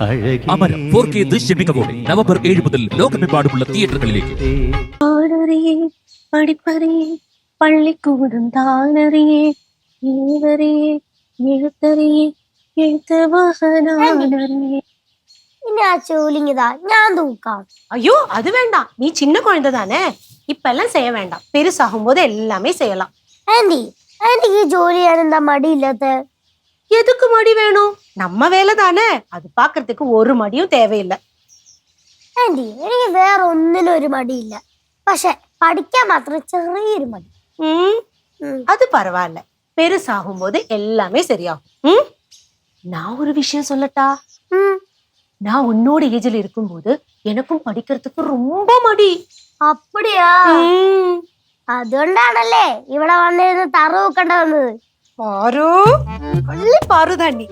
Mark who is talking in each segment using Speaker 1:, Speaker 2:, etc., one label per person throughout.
Speaker 1: Amaram four K ദൃശ്യമികവോടെ November ഏഴ് മുതൽ ലോകമെമ്പാടുമുള്ള തിയേറ്ററുകളിലേക്ക്
Speaker 2: பாடறியே படிப்பறியே பள்ளிக்கூடம் தானறியே எழுதறியே எழுத்தறியே எழுத்தவாக நானறியே
Speaker 3: ഇനി ആ ചോലിങ്ങിതാ ഞാൻ തൂക്കാം
Speaker 2: ஐயோ அது வேண்டாம் நீ சின்ன குழந்தை தானே இப்பெல்லாம் செய்ய வேண்டாம் பெருசாகும் போது எல்லாமே செய்யலாம்
Speaker 3: ആന്റി ആന്റിക്ക് ഈ ജോലി ചെയ്യാൻ എന്താ മടിയില്ലാത്ത
Speaker 2: எதுக்கு மடி வேணும் நம்ம வேலை தானே அது பாக்குறதுக்கு ஒரு மடியும் தேவையில்லை
Speaker 3: ആന്റി എനിക്ക് വേറെ ഒന്നിനും ഒരു മടിയില്ല പക്ഷെ പഠിക്കാൻ മാത്രം ചെറിയൊരു മടി
Speaker 2: ம்
Speaker 3: ഉം.
Speaker 2: அது பரவாயில்ல பெருசாகும் போது எல்லாமே சரியாகும் ம் நான் ஒரு விஷயம் சொல்லட்டா
Speaker 3: ഉം.
Speaker 2: நான் உன்னோட ஏஜில் இருக்கும்போது எனக்கும் படிக்கிறதுக்கு ரொம்ப மடி
Speaker 3: അപ്പടിയാ
Speaker 2: ம்.
Speaker 3: അതുകൊണ്ടാണല്ലേ ഇവിടെ വന്നിരുന്ന് തറ വെക്കേണ്ട വന്നത് പാറു? നല്ല പാറു
Speaker 2: തന്നെ.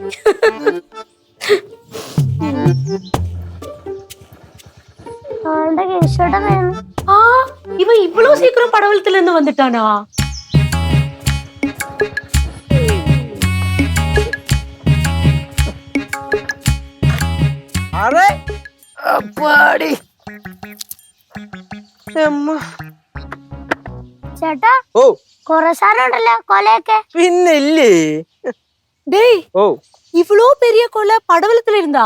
Speaker 2: ആ ഇവ ഇവ്വളോ സീക്രം പടവലത്തിൽ നിന്ന്
Speaker 4: വന്നിട്ടാണോ? അപ്പാടി. അമ്മ
Speaker 3: ചേട്ടാ
Speaker 4: ഓ
Speaker 3: കൊറേ സാധനം ഉണ്ടല്ലോ കൊലയൊക്കെ
Speaker 4: പിന്നെ ഇല്ലേ
Speaker 2: டேய்
Speaker 4: ഓ
Speaker 2: இவ்வளோ பெரிய கொலை படவலத்துல இருந்தா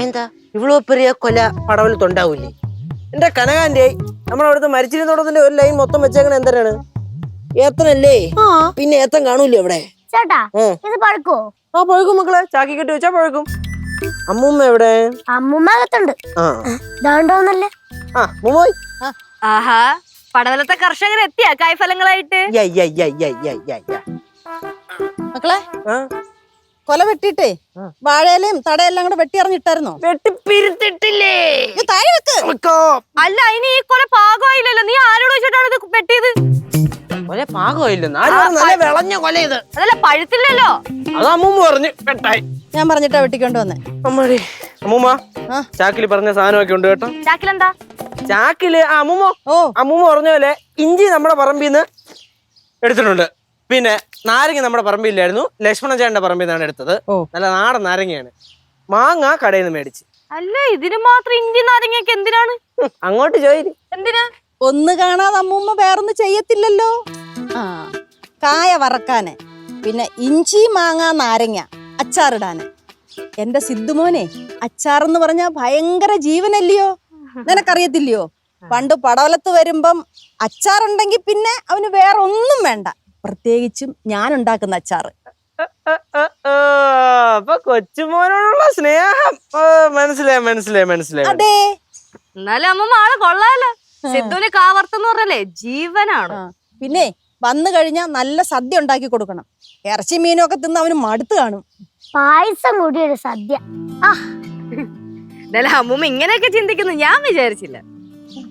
Speaker 4: എന്താ ഇവളോ പെരിയ കൊല പടവലത്തുണ്ടാവൂലേ എന്റെ കനകാന്റെ നമ്മളവിടുത്തെ മരിച്ചിരുന്നോടത്തിന്റെ ഒരു ലൈൻ മൊത്തം വെച്ചേക്കണ എന്തരാണ് ഏത്തനല്ലേ
Speaker 2: ആ
Speaker 4: പിന്നെ ഏത്തൻ കാണൂലേ അവിടെ
Speaker 3: ചേട്ടാ
Speaker 4: ഉം.
Speaker 3: ഇത് പഴുക്കോ
Speaker 4: ആ പഴുക്കും മക്കളെ ചാക്കി കെട്ടി വെച്ചാ പഴുക്കും അമ്മൂമ്മ എവിടെ
Speaker 3: അമ്മുമ്മ അകത്തുണ്ട്
Speaker 4: ആ
Speaker 3: ഇതാണ്ടോന്നല്ലേ
Speaker 4: ആ മുമ്മോയ്
Speaker 5: ആഹാ പടവലത്തെ കർഷകർ എത്തിയ? കായ്ഫലങ്ങളായിട്ട്.
Speaker 6: മക്കളെ കൊല വെട്ടിട്ടേ. വാഴയിലയും തടയെല്ലാം കൂടെ വെട്ടി അറിഞ്ഞിട്ടായിരുന്നോ
Speaker 4: വെട്ടിപ്പിരുത്തിട്ടില്ലേ
Speaker 6: താഴെ വെക്ക്.
Speaker 4: വെക്കോ.
Speaker 5: അല്ല ഇനി ഈ കൊല പാകമായില്ലല്ലോ. നീ ആരോട് വെച്ചിട്ടാണ് ഇത് വെട്ടിയത്?
Speaker 4: കൊല പാകമായില്ലെന്ന് നല്ല വിളഞ്ഞ കൊല ഇത്.
Speaker 5: അതല്ല പഴുത്തില്ലല്ലോ?
Speaker 4: അത് അമ്മൂമ്മ പറഞ്ഞു പെട്ടായി
Speaker 6: ഞാൻ പറഞ്ഞിട്ടാ വെട്ടിക്കൊണ്ട് വന്നേ.
Speaker 4: അമ്മൂമ്മ ചാക്കിൽ പറഞ്ഞ സാധനമൊക്കെ ഉണ്ട് കേട്ടോ.
Speaker 5: ചാക്കിലെന്താ?
Speaker 4: ചാക്കിൽ അമ്മുമോ അമ്മൂമ്മ.
Speaker 6: ഓ.
Speaker 4: അമ്മൂമ്മ പറഞ്ഞ പോലെ ഇഞ്ചി നമ്മുടെ പറമ്പിൽ നിന്ന് എടുത്തിട്ടുണ്ട്. പിന്നെ നാരങ്ങ നമ്മുടെ പറമ്പില്ലായിരുന്നു ലക്ഷ്മണ ചേട്ടന്റെ പറമ്പിൽ നിന്നാണ് എടുത്തത്. നല്ല നാടൻ നാരങ്ങയാണ്. മാങ്ങ കടയിൽ നിന്ന് മേടിച്ച്.
Speaker 5: അല്ല ഇതിന് മാത്രം ഇഞ്ചി നാരങ്ങയൊക്കെ എന്തിനാണ്?
Speaker 4: അങ്ങോട്ട് ചോദിച്ചു
Speaker 5: എന്തിനാ?
Speaker 6: ഒന്ന് കാണാതെ അമ്മൂമ്മ വേറൊന്നും ചെയ്യത്തില്ലല്ലോ. ആ കായ വറക്കാന്. പിന്നെ ഇഞ്ചി മാങ്ങ നാരങ്ങ അച്ചാറിടാന്. എന്റെ സിദ്ധുമോനെ അച്ചാറെന്ന് പറഞ്ഞാ ഭയങ്കര ജീവനല്ലയോ? നിനക്കറിയത്തില്ലയോ? പണ്ട് പടവലത്ത് വരുമ്പം അച്ചാറുണ്ടെങ്കിൽ പിന്നെ അവന് വേറെ ഒന്നും വേണ്ട. പ്രത്യേകിച്ചും ഞാൻ ഉണ്ടാക്കുന്ന അച്ചാറ്
Speaker 4: അപ്പൊ കൊച്ചുമോനോടുള്ള സ്നേഹം. മനസ്സിലായി മനസ്സിലായി മനസ്സിലായി.
Speaker 6: അതെ.
Speaker 5: എന്നാലും അമ്മ ആൾ കൊള്ളാലോ. സിദ്ധുവിന് കാവർത്തന്ന് പറഞ്ഞല്ലേ ജീവനാണ്.
Speaker 6: പിന്നെ വന്നു കഴിഞ്ഞാൽ നല്ല സദ്യ ഉണ്ടാക്കി കൊടുക്കണം. ഇറച്ചി മീനും ഒക്കെ തിന്ന് അവന് മടുത്ത് കാണും.
Speaker 3: പായസം കൂടിയൊരു സദ്യ. ആ.
Speaker 5: എന്നാലും അമ്മൂമ്മ ഇങ്ങനെയൊക്കെ ചിന്തിക്കുന്നു ഞാൻ വിചാരിച്ചില്ല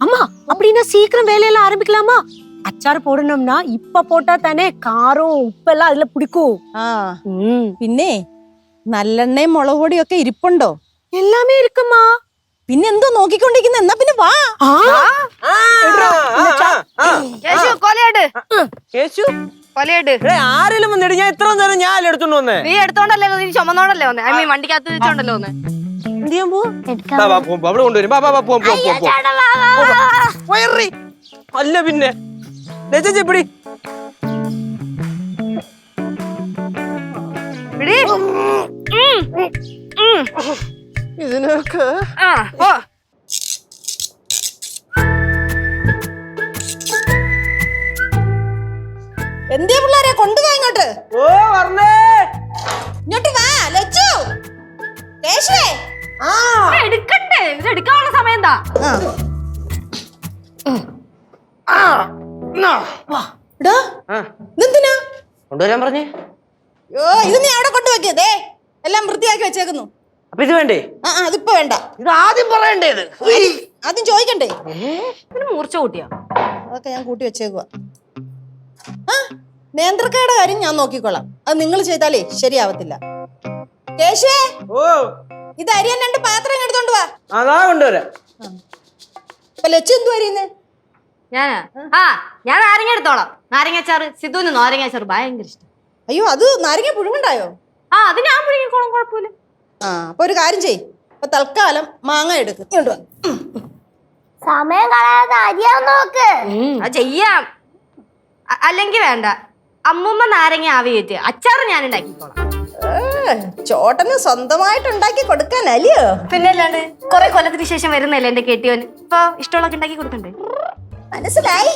Speaker 2: அம்மா அப்படின்னா சீக்கிரம் வேலையெல்லாம் ஆரம்பிக்கலாமா அச்சார் போடணும்னா இப்ப போட்டா தானே காரம் உப்பெல்லாம் அதுல பிடிக்கும்
Speaker 6: ആ
Speaker 2: ம்
Speaker 6: പിന്നെ നല്ലെണ്ണയും മുളക് പൊടിയും ഒക്കെ ഇരിപ്പുണ്ടോ
Speaker 2: எல்லாமே இருக்குமா
Speaker 6: പിന്നെ എന്തോ നോക്കിക്കൊണ്ടിരിക്കുന്ന എന്നാ പിന്നെ വാ
Speaker 2: ஆ
Speaker 4: ആ, ആ, ആ, ആ.
Speaker 5: യേശു കൊലയിട്
Speaker 4: യേശു
Speaker 5: കൊലയിട്
Speaker 4: എടേ, ആരെങ്കിലും വന്നിട്ട് ഞാൻ ഇത്ര നേരം ഞാൻ അല്ലേ എടുത്തോണ്ട് വന്നേ
Speaker 5: നീ എടുത്തോണ്ടല്ലേ വന്നേ? നീ ചുമന്നോണ്ടല്ലേ വന്നേ ഐ മീൻ വണ്ടിക്കകത്ത് വെച്ചോണ്ടല്ലേ വന്നേ
Speaker 4: അവിടെ കൊണ്ടുവരും. അല്ല പിന്നെ. ലജ്ജിപ്പിടി
Speaker 5: പിടി. ഉം. ഉം.
Speaker 4: ഇതിനൊക്കെ
Speaker 5: ആ, ഓ
Speaker 6: എന്തേ പിള്ളേരെ കൊണ്ടുവാ ഇങ്ങോട്ട്.
Speaker 4: ഓ പറഞ്ഞേ കൊണ്ടുവരാൻ പറഞ്ഞേ?
Speaker 6: യോ ഇത് നീ അവിടെ കൊണ്ടുവെക്ക് ദേ എല്ലാം വൃത്തിയാക്കി വെച്ചേക്കുന്നു.
Speaker 4: അപ്പൊ ഇത് വേണ്ടേ?
Speaker 6: ആ ആ അതിപ്പോ വേണ്ട.
Speaker 4: ഇത് ആദ്യം പറയണ്ടേത്
Speaker 6: ആദ്യം ചോദിക്കണ്ടേ?
Speaker 5: ഇതിന് മൂർച്ച കൂട്ടിയാ?
Speaker 6: അതൊക്കെ ഞാൻ കൂട്ടി വെച്ചേക്കുക ആ നേന്ത്രക്കയുടെ കാര്യം ഞാൻ നോക്കിക്കോളാം. അത് നിങ്ങൾ ചെയ്താലേ ശരിയാവത്തില്ല. കേശേ
Speaker 4: ഓ.
Speaker 6: ഇത് അരിയാൻ രണ്ട് പാത്രം എടുത്തോണ്ട് വാ.
Speaker 4: അതാ കൊണ്ടുവരാം.
Speaker 6: ഇപ്പൊ ലച്ചു എന്തു അരിയുന്നേ?
Speaker 5: ഞാനാ? ആ. ഞാൻ നാരങ്ങ എടുത്തോളാം. നാരങ്ങാച്ചാറ് സിദ്ധുവിന് നാരങ്ങാച്ചാറ് ഭയങ്കര ഇഷ്ടം.
Speaker 6: അയ്യോ അത് നാരങ്ങ പുഴുങ്ങണ്ടായോ
Speaker 5: ആ അത് ഞാൻ പുഴുങ്ങിക്കോളും കുഴപ്പമില്ല.
Speaker 6: ആ അപ്പൊ ഒരു കാര്യം ചെയ് അപ്പൊ തൽക്കാലം മാങ്ങ എടുക്കും.
Speaker 3: സമയം കളയാതെ നോക്ക്.
Speaker 5: അത് ചെയ്യാം. അല്ലെങ്കിൽ വേണ്ട. അമ്മൂമ്മ നാരങ്ങ ആവി കയറ്റി അച്ചാറ് ഞാൻ ഉണ്ടാക്കിക്കോളാം.
Speaker 6: ചോട്ടന് സ്വന്തമായിട്ട് ഉണ്ടാക്കി കൊടുക്കാൻ അല്ലയോ
Speaker 5: പിന്നെ അല്ലാണ്ട് കുറെ കൊല്ലത്തിന് ശേഷം വരുന്നല്ലേ എന്റെ കെട്ടിയോൻ? ഇപ്പൊ ഇഷ്ടമുള്ളൊക്കെ ഉണ്ടാക്കി കൊടുക്കണ്ടേ?
Speaker 6: മനസ്സിലായി.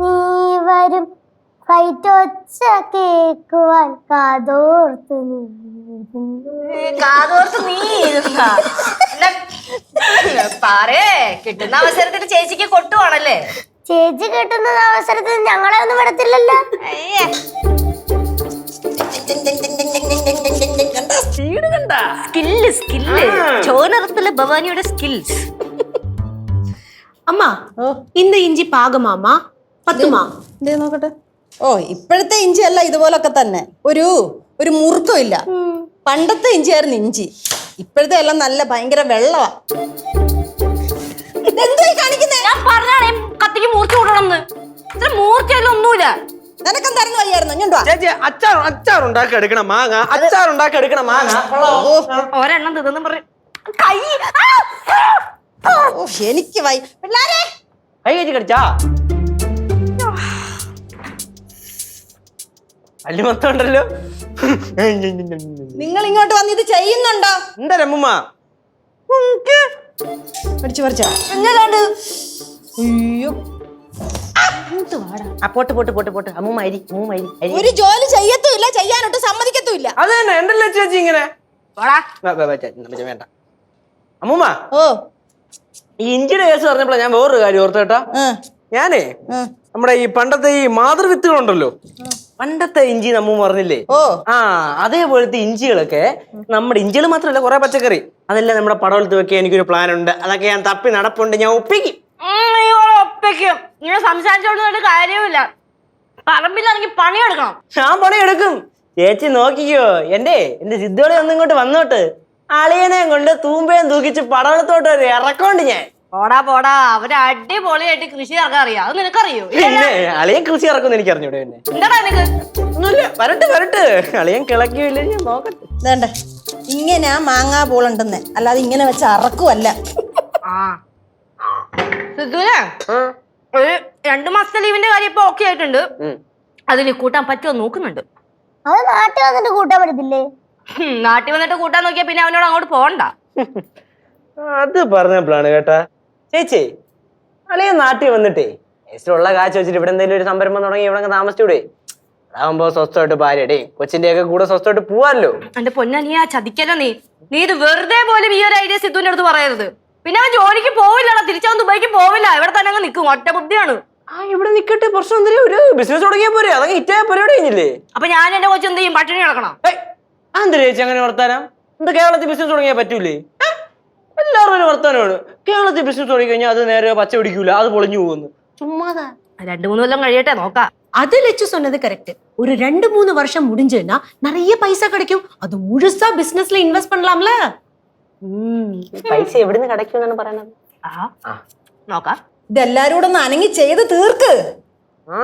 Speaker 3: നീ വരും. കൈറ്റൊച്ച കേക്കുവാൻ കാതോർത്ത് നീ
Speaker 5: കാതോർത്ത് നീ ഇരുന്നാ. അല്ല, പാറേ കിട്ടുന്ന അവസരത്തിൽ ചേച്ചിക്ക് കൊട്ടുവാണല്ലേ?
Speaker 3: ചേച്ചി കിട്ടുന്ന അവസരത്തിൽ ഞങ്ങളെ ഒന്നും വിടത്തില്ലല്ലോ.
Speaker 5: Skill ഭവാനിയുടെ skills.
Speaker 2: അമ്മ ഇന്ന് ഇഞ്ചി പാകമാമ?
Speaker 6: പത്തുമാ? നോക്കട്ടെ. ഓ ഇപ്പോഴത്തെ ഇഞ്ചി അല്ല ഇതുപോലൊക്കെ തന്നെ. ഒരു ഒരു മുറുക്കം ഇല്ല. പണ്ടത്തെ ഇഞ്ചിയായിരുന്നു ഇഞ്ചി. ഇപ്പോഴത്തെ എല്ലാം നല്ല ഭയങ്കര
Speaker 4: വെള്ളവാ. അച്ചാർ അച്ചാർ ഉണ്ടാക്കി എടുക്കണം മാങ്ങ അച്ചാർ ഉണ്ടാക്കി എടുക്കണം മാങ്ങ. കൊള്ളാവോ?
Speaker 5: ഒരെണ്ണം തിന്നു പറഞ്ഞു കൈ. ആ!
Speaker 6: ഓ എനിക്ക് വൈ പിള്ളാരെ.
Speaker 4: കൈ കഴിച്ച് കടിച്ചാ? മൊത്തം ഉണ്ടല്ലോ.
Speaker 6: നിങ്ങൾ ഇങ്ങോട്ട് വന്ന് ഇത് ചെയ്യുന്നുണ്ടോ?
Speaker 4: എന്താ രമ്മ
Speaker 6: പഠിച്ചു പഠിച്ച. അയ്യോ.
Speaker 4: ആ പോട്ട് പോട്ട് പോട്ട് പോട്ട്. അമ്മൂമ്മ അരി അമ്മൂമ്മ അരി അരി.
Speaker 6: ഒരു ജോലി ചെയ്യത്തുമില്ല ചെയ്യാനൊട്ട് സമ്മതിക്കത്തുമില്ല.
Speaker 4: അത് തന്നെ എന്തല്ലേ ചേച്ചി ഇങ്ങനെ?
Speaker 5: പോടാ.
Speaker 4: വേ- വേ- വേ, ചേച്ചി, നമ്മ വേണ്ട. അമ്മൂമ്മ
Speaker 6: ഓ.
Speaker 4: ഈ ഇഞ്ചിയുടെ കേസ് പറഞ്ഞപ്പോഴാ ഞാൻ വേറൊരു കാര്യം ഓർത്തു കേട്ടാ.
Speaker 6: ആ,
Speaker 4: ഞാനേ
Speaker 6: ആ.
Speaker 4: നമ്മുടെ ഈ പണ്ടത്തെ ഈ മാതൃവിത്തുകളുണ്ടല്ലോ. പണ്ടത്തെ ഇഞ്ചി നമ്മ പറഞ്ഞില്ലേ?
Speaker 6: ഓ.
Speaker 4: ആ അതേപോലത്തെ ഇഞ്ചികളൊക്കെ നമ്മുടെ ഇഞ്ചികൾ മാത്രമല്ല കുറെ പച്ചക്കറി. അതെല്ലാം നമ്മുടെ പടവലത്ത് വെക്കാൻ എനിക്കൊരു പ്ലാൻ ഉണ്ട്. അതൊക്കെ ഞാൻ തപ്പി നടപ്പുണ്ട് ഞാൻ ഒപ്പിക്കും.
Speaker 5: ഉം, ഒപ്പിക്കും ഇങ്ങനെ സംസാരിച്ചോണ്ട് കാര്യമില്ല പറമ്പിലിറങ്ങി പണിയെടുക്കണം.
Speaker 4: ഞാൻ പണിയെടുക്കും. ചേച്ചി നോക്കിക്കോ. എന്റെ എന്റെ സിദ്ധോളി ഒന്നും ഇങ്ങോട്ട് വന്നോട്ട്. അളിയനെ കൊണ്ട് തൂമ്പയും തൂക്കിച്ച് പടവലത്തോട്ട് ഒരു ഇറക്കോണ്ട് ഞാൻ.
Speaker 5: പോടാ പോടാ. അവർ അടിപൊളിയായിട്ട് കൃഷി ഇറക്കാൻ അറിയാം. അത് നിനക്കറിയോ?
Speaker 4: അളിയൻ കൃഷി ഇറക്കും എനിക്ക് അറിഞ്ഞൂടെ എന്നെ
Speaker 5: എന്താടാ നിനക്ക്.
Speaker 4: ഒന്നുമില്ല. വരട്ടെ വരട്ടെ. അളിയൻ കിളക്കിയില്ല? ഞാൻ നോക്കട്ടെ.
Speaker 6: ഇങ്ങനെ മാങ്ങാ പൂളുണ്ടെന്ന്. അല്ലാതെ ഇങ്ങനെ വെച്ച് അറക്കുമല്ല
Speaker 5: ആ. സിദ്ധുനെ ഒരു രണ്ടു മാസത്തെ ലീവിന്റെ കാര്യം ഇപ്പൊ ഓക്കെ ആയിട്ടുണ്ട്. അതിന് കൂട്ടാൻ പറ്റുമോ നോക്കുന്നുണ്ട്.
Speaker 3: അത് നാട്ടിൽ വന്നിട്ട് കൂട്ടാൻ പറ്റത്തില്ലേ?
Speaker 5: നാട്ടിൽ വന്നിട്ട് കൂട്ടാൻ നോക്കിയാ പിന്നെ അവനോട് അങ്ങോട്ട് പോകണ്ട.
Speaker 4: അത് പറഞ്ഞ പറഞ്ഞപ്പോഴാണ് കേട്ടാ. ചേച്ചി അളിയൻ നാട്ടിൽ വന്നിട്ടേ ഉള്ള കാശ് വെച്ചിട്ട് ഇവിടെ എന്തെങ്കിലും ഒരു സംരംഭം തുടങ്ങി ഇവിടെ താമസിച്ചൂടെ? അതാവുമ്പോ സ്വസ്ഥമായിട്ട് ഭാര്യയുടെയും കൊച്ചിന്റെ ഒക്കെ കൂടെ സ്വസ്ഥമായിട്ട് പോവാല്ലോ.
Speaker 5: എന്റെ പൊന്നാ നീ ആ ചതിക്കല്ലോ നീ. നീ ഇത് വെറുതെ പോലും ഈ ഒരു ഐഡിയ സിദ്ധുവിന്റെ അടുത്ത് പറയരുത്. പിന്നെ അവൻ ജോലിക്ക് പോവില്ലടാ തിരിച്ചവൻ ദുബായിക്ക് പോവില്ല ഇവിടെ തന്നെ അങ്ങ് നിൽക്കും ഒറ്റ ബുദ്ധിയാണ്
Speaker 4: ആ ഇവിടെ നിക്കട്ടെ പ്രശ്നം എന്തെങ്കിലും ഒരു ബിസിനസ് തുടങ്ങിയാ പോരെ അതൊക്കെ ഇറ്റായ പരിപാടി കഴിഞ്ഞില്ലേ
Speaker 5: അപ്പൊ ഞാൻ എന്റെ കൊച്ചു എന്ത് ചെയ്യും പട്ടിണി കിടക്കണം
Speaker 4: എന്താ ചേച്ചി അങ്ങനെ വർത്താനം എന്താ കേരളത്തിൽ ബിസിനസ് തുടങ്ങിയാൽ പറ്റൂലേ ഏ? എല്ലാവരും ഒരു വർത്താനമാണ് കേരളത്തിൽ ബിസിനസ് തുടങ്ങി കഴിഞ്ഞാൽ അത് നേരെ പച്ച പിടിക്കൂല അത് പൊളിഞ്ഞു പോകുന്നു ചുമ്മാതാ
Speaker 5: രണ്ടു മൂന്ന് കൊല്ലം കഴിയട്ടെ നോക്കാം
Speaker 2: அது லட்சு சொன்னது கரெக்ட் ஒரு ரெண்டு மூணு வருஷம் முடிஞ்சுன்னா நிறைய பைசா கிடைக்கும் அது முழுசா பிசினஸ்ல இன்வெஸ்ட் பண்ணலாம்ல
Speaker 4: പൈസ എവിടുന്ന് കിടക്കുമെന്നാണ് പറയണത്?
Speaker 5: ആ. നോക്കാം.
Speaker 6: ഇതെല്ലാരും കൂടെ ഒന്ന് അനങ്ങി ചെയ്ത് തീർക്ക്.
Speaker 4: ആ.